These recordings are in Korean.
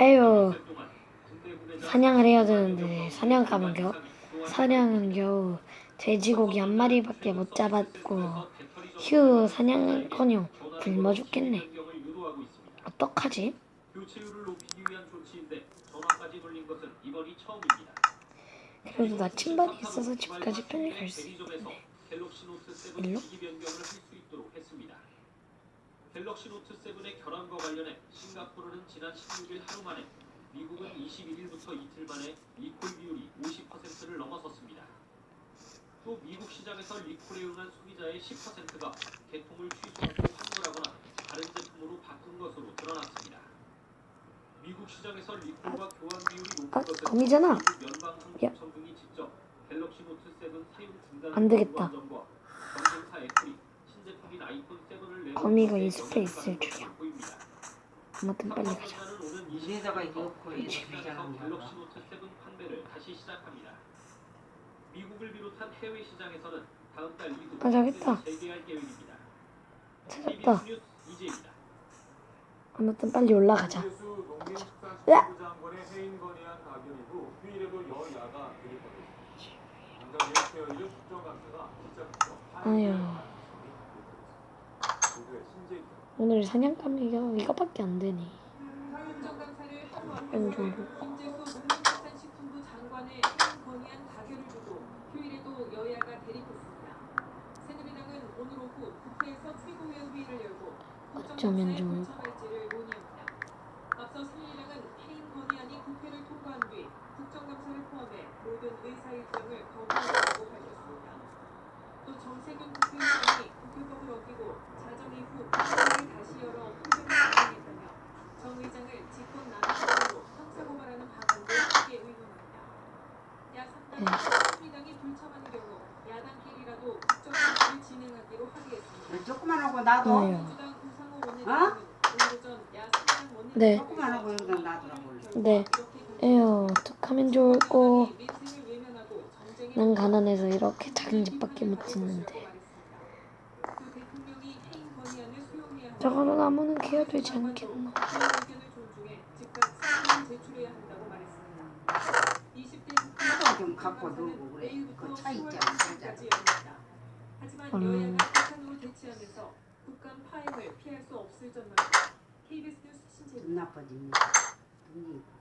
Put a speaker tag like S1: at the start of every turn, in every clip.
S1: 에휴 사냥을 해야 되는데 사냥 가면 겨 사냥은 겨우 돼지고기 한 마리밖에 못 잡았고 휴 사냥은커녕 굶어 죽겠네. 어떡하지? 그래도 나침반이 있어서 집까지 편히 갈 수 있네.
S2: 갤럭시 노트 7
S1: 일로?
S2: 갤럭시 노트 7의 결함과 관련해 싱가포르는 지난 16일 하루 만에 미국은 21일부터 이틀 만에 리콜 비율이 50%를 넘어섰습니다. 또 미국 시장에서 리콜에 응한 소비자의 10%가 개통을 취소하고 환불하거나 다른 제품으로 바꾼 것으로 드러났습니다. 미국 시장에서 리콜과 교환 비율이 높은
S1: 아,
S2: 것은. 미국 연방항공청 등이 직접 갤럭시 노트 7 사용 중단을
S1: 안 되겠다.
S2: 점과 경쟁사 애플이 신제품인 아이폰 7을 내놓은
S1: 거미가 이 숲에 있을 줄이야. 아무튼 빨리 가자
S2: 삼성전자는 오는
S3: 위에다가
S2: 20일부터
S3: 이어폰
S2: 미국
S3: 이렇게
S2: 시장에서
S3: 매장하는
S2: 갤럭시
S3: 거야.
S2: 노트 7 판매를 다시 시작합니다. 미국을 비롯한 해외 시장에서는 다음 달 이후
S1: 아,
S2: 계획입니다.
S1: 찾았다. 아무튼 빨리 올라가자
S4: 시작부터
S1: 아유. 오늘 사냥감이 이거, 이거밖에 안 되네. 좀
S5: 최고위원회의를 열고
S1: 어쩌면
S5: 뒤 국정감사를 포함해 모든 의사 일정을 거부하겠다고 밝혔습니다. 또 정세균 국회의장이 국회법을 어기고 자정 이후 국회를 다시 열어 표결을 진행했다며 정 의장을 직권 남용으로 형사고발하는 방안도 함께 의논합니다. 야삼당은 새누리당이 불참하는 경우 야당끼리라도 국정감사를 진행하기로 합의했습니다.
S3: 조그만 하고 나도
S1: 아유.
S5: 민주당 우상호 원내대표는 오늘 오전 야삼당 원내대표
S1: 네.
S3: 하고 여기다 놔두라고
S1: 네. 에휴 어떡하면 좋을꼬 난 가난해서 이렇게 작은 집밖에 못 짓는데
S3: 좀 갖고 놀고 그래. 그차 있잖아, 살짝.
S5: 하지만
S1: 음.
S3: 눈 나빠지네.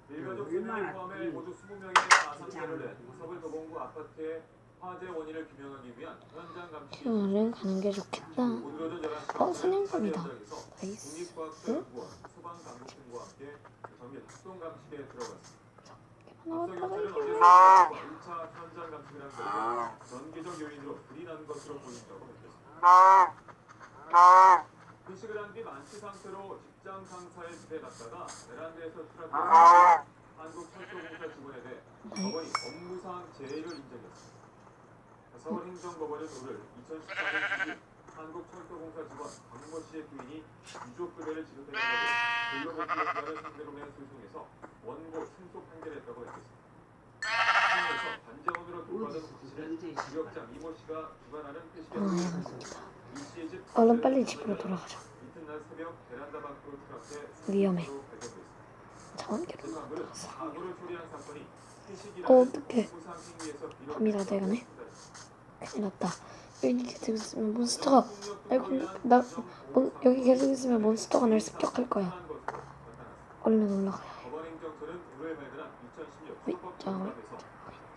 S4: 일가족 3명을 포함해
S3: 음.
S4: 모두 20명의 사상자를 낸 서울 도봉구 아파트의 화재 원인을 규명하기 위한 현장 감시
S1: 휴일은 가는 게 좋겠다.
S4: 오늘 오전 11시
S1: 어,
S4: 현장에서
S1: 나이스.
S4: 국립과학자연구원, 소방당국팀과 함께 정밀 합동 감식에 들어갔습니다. 앞서
S1: 나왔다
S4: 경찰은
S1: 갈게
S4: 어제 1차 현장 감식을 한 결과 전기적 요인으로 불이 난 것으로 보인다고 밝혔습니다. 회식을 한 뒤 만취 상태로 직장 상사의 집에 갔다가 베란다에서 추락해서 한국철도공사 직원에 대해 법원이 업무상 재해를 인정했습니다. 서울행정법원은 오늘 2014년 10일 한국철도공사 직원 박모 씨의 부인이 유족급여를 지급해달라고 근로복지법관을 상대로 낸 소송에서 원고 승소 판결했다고 밝혔습니다. 소송에서 반정원으로 돌아가던 박 씨는 구역장 이모 씨가 주관하는 회식에
S1: 아, 얼른 빨리 집으로 돌아가자 위험해. 자원기로 어, 어떡해.
S4: 비롯된
S1: 밤이 다 돼가네. 큰일 났다 여기 계속 있으면 몬스터가 날 공... 나 몬... 여기 계속 있으면 몬스터가 날 습격할 거야 얼른 올라가야 해
S4: 법원 행정처는 올해 발견한 2016
S1: 위,
S4: 사법
S1: 자,
S4: 공판에서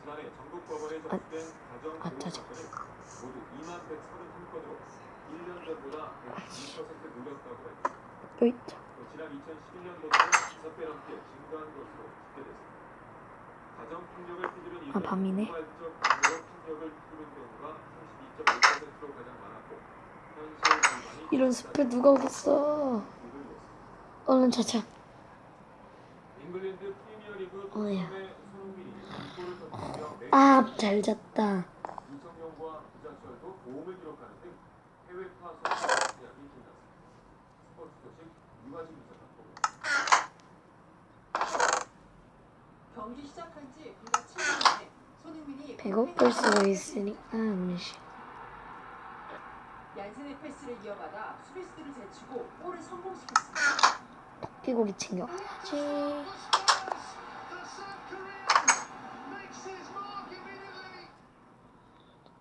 S4: 지난해 전국 법원에
S1: 아,
S4: 접수된 가정
S1: 아,
S4: 교육
S1: 짜증.
S4: 사건을 모두 2만 131건으로 1년 전보다 102% 늘렸다고 밝혔습니다.
S1: 여기 있자
S4: 또 지난 2011년보다는 5배 넘게 증가한 것으로 집계됐습니다. 가정 폭력을 피디는 이유는
S1: 아, 밤이네.
S4: 폭발적 폭력을 피우는 경우가 32.5%로 가장 많았고 현실 불만이
S1: 이런 숲에 누가 오겠어 얼른 자자
S4: 잉글랜드 프리미어리그
S1: 어이야.
S4: 토트넘의 손흥민이 골을 터뜨리며 매
S1: 아잘 잤다 배고플 수도 있으니까 음식
S5: 얀센의 패스를 이어받아 수비수들을 제치고 골을 성공시켰습니다.
S1: 삐고기 챙겨가야지.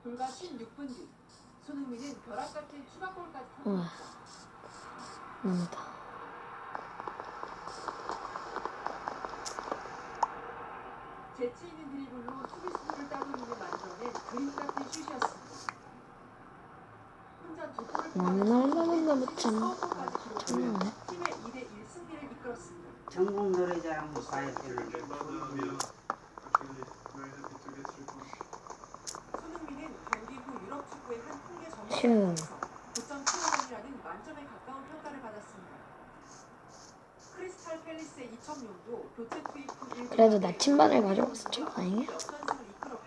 S5: 불과 16분 뒤 손흥민은 벼락 같은 추가골까지
S1: 우와. 너무다.
S5: 재치 있는 드리블로 수비수를 따돌리는 만들어낸 그림 같은 슛이었습니다. 혼자 두 골을
S1: 못참 참나네.
S5: 팀의 2대 1 승리를 이끌었습니다.
S3: 전국 노래자랑 못 가야 되는데.
S5: 후 유럽 축구의 한 통계
S1: 슈.
S5: 전문가에서 9.75점이라는 만점에 가까운 평가를 받았습니다. 크리스탈 팰리스의 이청용도 교체 투입 후
S1: 그래도 나침반을 다행이야.
S5: 역전승을 이끌었고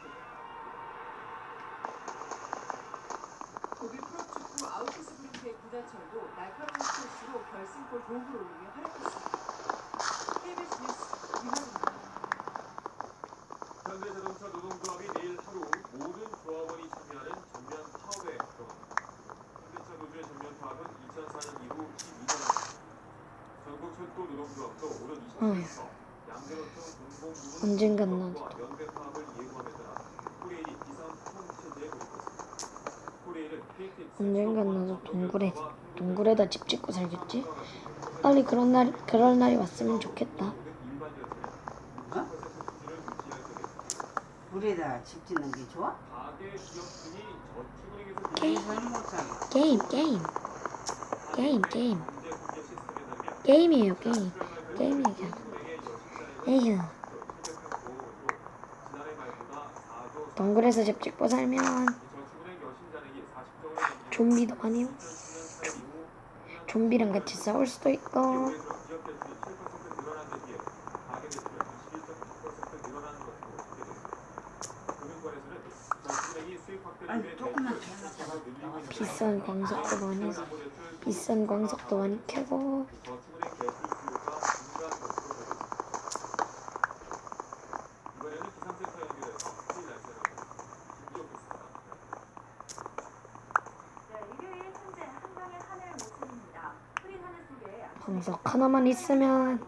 S5: 독일 프로축구 아우크스부르크의 구자철도 날카로운 크로스로 결승골 도움을 올리며 활약했습니다. KBS 뉴스 이만입니다.
S4: 현대자동차 노동조합이 내일 하루 모든 조합원이 참여하는 전면 파업에 들어갑니다. 현대차 노조의 전면 파업은 2004년 이후 12년입니다. 전국 철도 노동조합도 오는 20일부터 양대로청 공공부문
S1: 언젠간
S4: 조합과 연대 파업을 예고함에 따라 코레일이 비상 통체제에 돌입했습니다. 코레일은 KTX
S1: 언젠간 나도 동굴에 동굴에다 집 짓고 살겠지. 빨리 그런 날 그럴 날이 왔으면 좋겠다.
S3: 물에다 집 짓는 게 좋아?
S4: 저축은행에서
S1: 게임.
S3: 살아.
S1: 게임 게임 게임. 게임이에요 게임. 게임 얘기야. 에휴. 동굴에서 집 짓고 살면 좀비도 많이 좀비랑 같이 싸울 수도 있고
S3: 아니 조금만 더
S1: 비싼 광석도 많이 비싼 광석도 많이 캐고.
S4: 준비하겠습니다.
S6: 네,
S1: 광석 하나만 있으면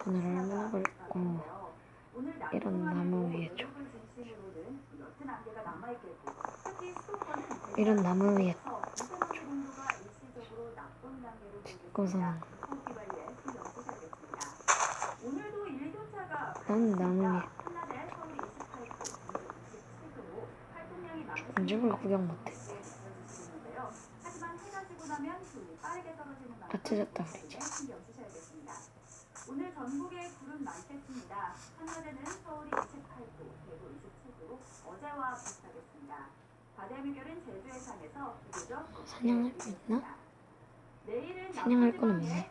S1: 돈을 얼마나 벌고
S6: 오늘 낮
S1: 이런
S6: 동안에도
S1: 나무 위에 좀
S6: 대부분 중심으로는 옅은 안개가 남아있겠고 특히 수도권은
S1: 이런 나무 위에
S6: 일교차가
S1: 난 나무 위에
S6: 한낮에 서울 28도, 전주 27도로 활동량이 많은
S1: 공집을 구경 못해. 따뜻했다 그러지.
S6: 오늘 전국에 구름 많겠습니다. 한낮에는 서울이 28도, 대구 27도로 어제와 비슷하겠습니다. 바다의 물결은
S1: 사냥할 거 있나? 사냥할 건 없네.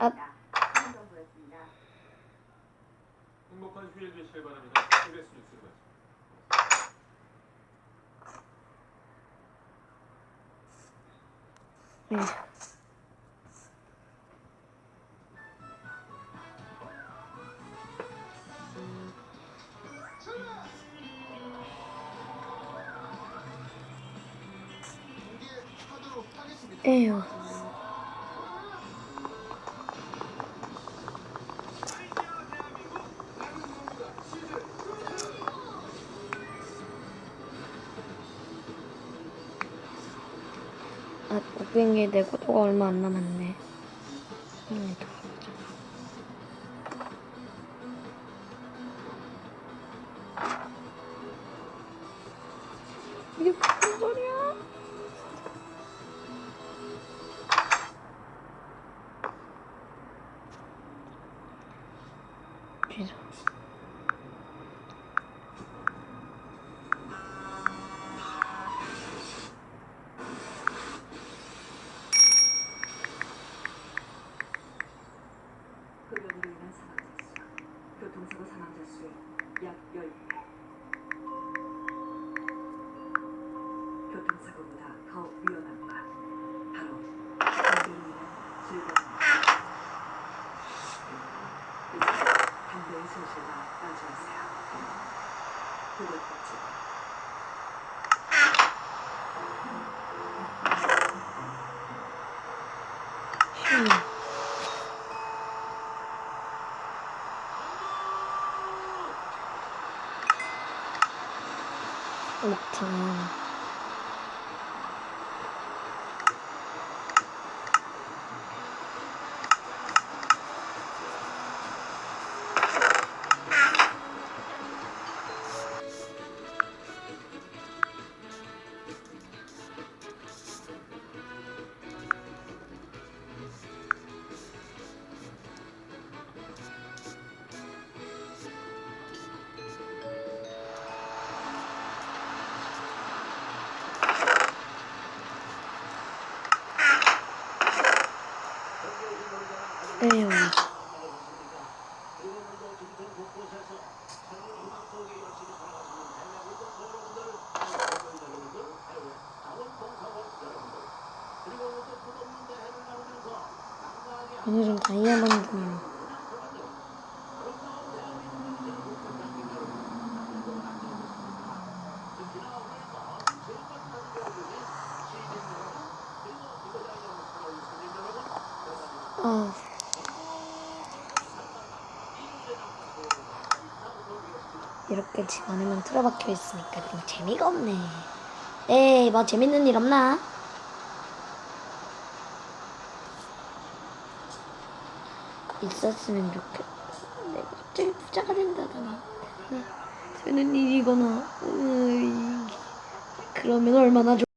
S1: 아.
S6: 그런 정보였습니다.
S4: 행복한 휴일 되시길 바랍니다. KBS 뉴스입니다.
S1: 에 에휴. 아, 곡괭이 내 고도가 얼마 안 남았네.
S6: 약 10배. 교통사고보다 더 위험한 것, 바로 담배로 인한 질병입니다. 이제 담배의 소시가 마주하세요. 그것까
S1: 에휴. 오늘은 다이아몬드. 아. 이렇게 집 안에만 틀어박혀 있으니까 좀 재미가 없네. 에이, 뭐 재밌는 일 없나? 있었으면 좋겠. 내가 갑자기 부자가 된다더나. 되는 일이거나. 으이. 그러면 얼마나 좋.